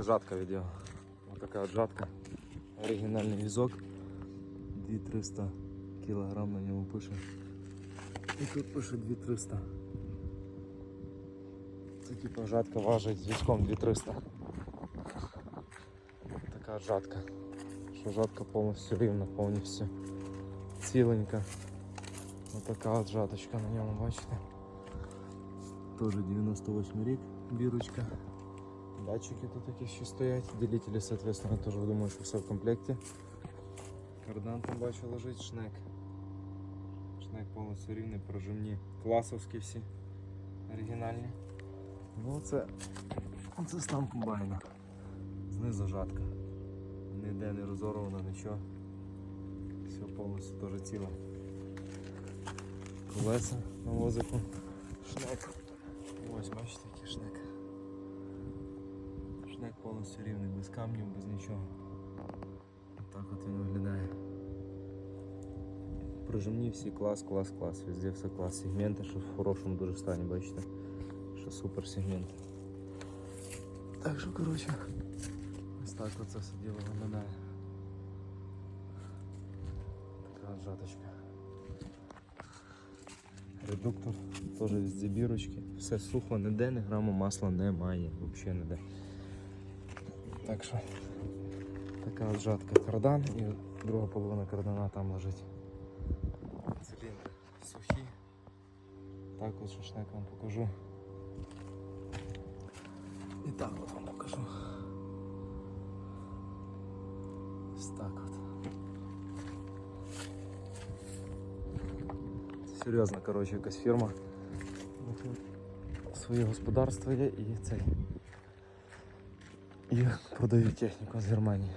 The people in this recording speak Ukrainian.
Жатка від його. Ось така от жатка. Оригінальний візок. 2300 кілограм на ньому пише. І тут пише 2300. Це типа жатка важить з візком 2300. Така от жатка. Що жатка повністю рівна, повністю ціленька. Ось така от жаточка на ньому, бачите? Тоже 98 рік, бірочка. Датчики тут якісь ще стоять. Делителі, соответственно, теж думаю, що все в комплекті. Кардан там бачу лежить, шнек. Шнек повністю рівний, прожимні. Класовські всі. Оригінальні. Ну це, це стан комбайна. Знизу жатка. Ніде не розорвано, нічого. Все повністю теж ціле. Колеса на возику. Шнек. Ось бачите, який шнек. Шнек повністю рівний, без камнів, без нічого. Так от він виглядає. Прижимні всі клас, клас, клас. Везде все клас. Сегменти, що в хорошому дуже стані, бачите. Що супер сегменти. Так що, коротше, ось так оце все діло виглядає. Така от жаточка. Редуктор теж везде бірочки. Все сухо, ніде ні граму масла немає. Взагалі ніде. Так що така от жатка кардан і друга половина кардана там лежить. Циліндри сухі. Так от шашник вам покажу. І так от вам покажу. Ось так от. Серйозна, коротше, якась фірма. Своє господарство є і цей. І продаю техніку з Германії.